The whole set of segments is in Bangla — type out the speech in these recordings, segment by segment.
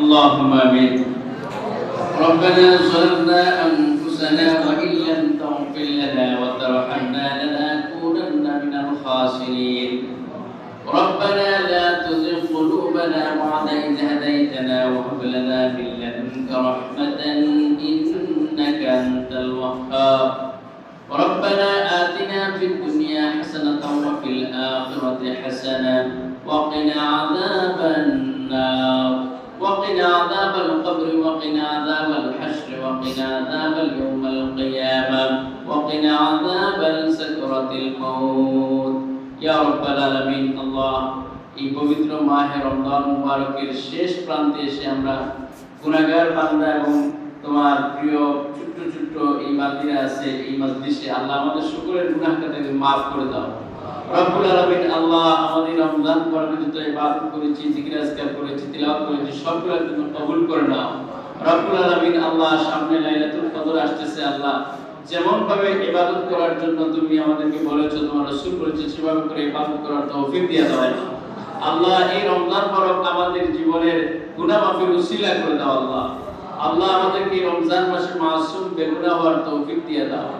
اللهم آمين. ربنا ظلمنا أنفسنا وإن لم تغفر لنا وترحمنا لنكونن من الخاسرين. ربنا لا تزغ قلوبنا بعد إذ هديتنا وهب لنا من لدنك رحمة إنك أنت الوهاب. ربنا آتنا في الدنيا حسنة وفي الآخرة حسنة وقنا عذاب القبر وقنا عذاب الحشر وقنا عذاب يوم القيامة وقنا عذاب سكرة الموت ইয়া রব্বাল আলামিন আল্লাহ এই পবিত্র মাহে রমজান মুবারকের শেষ প্রান্তে এসে আমরা গুনাহগার বান্দা এবং তোমার প্রিয় ছোট্ট ছোট্ট এই বান্দিরা আছে এই মজলিসে আল্লাহ আমাদের সকলের গুনাহ কাটাকে মাফ করে দাও রব্বুল আলামিন আল্লাহ আমাদের রমজান পর্বে ইবাদত করেছি, জিকির আজকার করেছি, তিলাওয়াত করেছি সবগুলো তুমি কবুল করে নাও। রব্বুল আলামিন আল্লাহ সামনে লাইলাতুল কদর আসতেছে আল্লাহ। যেমন ভাবে ইবাদত করার জন্য তুমি আমাদেরকে বলেছ, তোমার রাসূল বলেছে, সেভাবে করে ইবাদত করার তৌফিক দিয়ে দাও আল্লাহ। এই রমজান পরব আমাদের জীবনের গুনাহ মাফের উসিলা করে দাও আল্লাহ। আল্লাহ আমাদেরকে রমজান মাসে মাসুম বেগুনাহ হওয়ার তৌফিক দিয়ে দাও।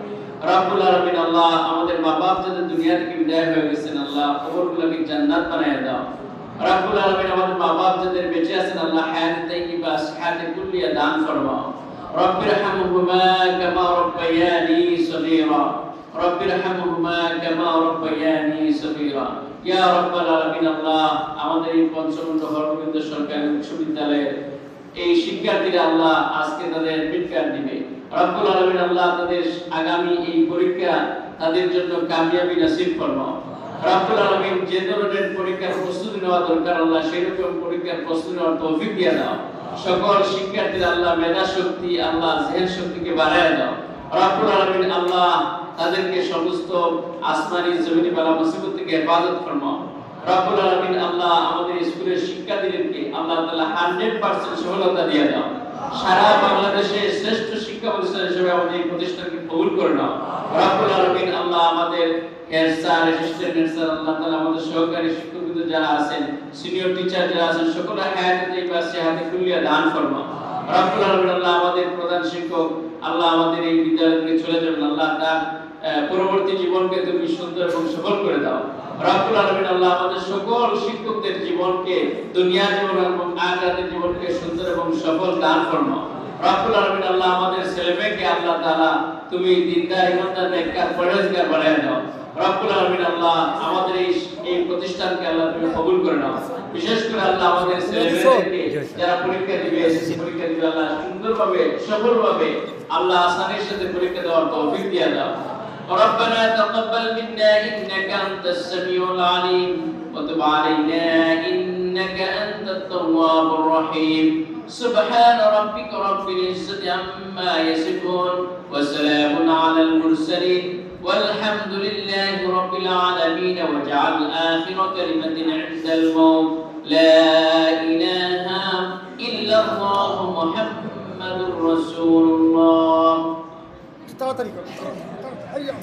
রাব্বুল আলামিন, আল্লাহ আমাদের মা বাপ যাদের দুনিয়া থেকে বিদায় হয়ে গেছেন, আল্লাহ কবরগুলোকে জান্নাত বানায় দাও। রাব্বুল আলামিন আমাদের মা বাপ যাদের বেঁচে আছেন, আল্লাহ কুল্লিয়া দান ফরমাও। কামা রাব্বায়ানি সগীরা। কামা রাব্বায়ানি সগীরা। ইয়া আলামিন, আল্লাহ আমাদের এই পঞ্চম হরগোবিন্দ সরকারি বিশ্ববিদ্যালয়ের এই শিক্ষার্থীরা, আল্লাহ আজকে তাদের মিটকার দিবে। রব্বুল আলামিন আল্লাহ তাদের আগামী এই পরীক্ষা তাদের জন্য কামিয়াবি রব্বুল যে ধরনের পরীক্ষার প্রস্তুতি নেওয়া দরকার, আল্লাহ সেরকম পরীক্ষার প্রস্তুতি নেওয়ার তৌফিক দিয়ে দাও। সকল শিক্ষার্থীরা আল্লাহ মেধা শক্তি আল্লাহ জেহেন শক্তিকে বাড়ায় দাও। রব্বুল আল্লাহ তাদেরকে সমস্ত আসমানি জমিনি বালা মুসিবত থেকে হেফাজত ফরমাও। রব্বুল আল্লাহ আমাদের স্কুলের শিক্ষার্থীদেরকে আল্লাহ তাআলা 100% সফলতা দিয়ে দাও। সারা বাংলাদেশে শ্রেষ্ঠ শিক্ষা প্রতিষ্ঠান হিসেবে আমাদের এই প্রতিষ্ঠানকে কবুল করে নাও। রব্বুল আলামিন আল্লাহ আমাদের head sir assistant head sir আল্লাহ তাআলা আমাদের সহকারী শিক্ষকবৃন্দ যারা আছেন সিনিয়র টিচার যারা আছেন হায়াতে পাশে হাতে কুলিয়া দান ফরমাও। রব্বুল আলামিন আল্লাহ আমাদের প্রধান শিক্ষক আল্লাহ আমাদের এই বিদ্যালয় চলে যাবেন আল্লাহ তার আহ, পরবর্তী জীবনকে তুমি সুন্দর এবং সফল করে দাও। রব্বুল আলামিন আল্লাহ আমাদের সকল শিক্ষকদের জীবনকে, দুনিয়া জীবন এবং আখিরাতের জীবনকে সুন্দর এবং সফল দান রব্বুল আলামিন আল্লাহ আমাদের ছেলেমেয়েকে আল্লাহ তাআলা তুমি দিনদার, ইমানদার, নেককার দাও। রব্বুল আলামিন আল্লাহ আমাদের এই এই প্রতিষ্ঠানকে আল্লাহ তুমি কবুল করে নাও। বিশেষ করে আল্লাহ আমাদের ছেলেমেয়েদেরকে যারা পরীক্ষা দিবে এসএসসি পরীক্ষা দিবে, আল্লাহ সুন্দরভাবে, সফলভাবে আল্লাহ আসানের সাথে পরীক্ষা দেওয়ার তৌফিক দিয়ে দাও। ربنا تقبل منا إنك أنت السميع العليم وتب علينا إنك أنت التواب الرحيم. سبحان ربك رب العزة عما يصفون وسلام على المرسلين والحمد لله رب العالمين. واجعل آخر كلمة عند الموت. لا إله إلا الله محمد رسول الله. Adios.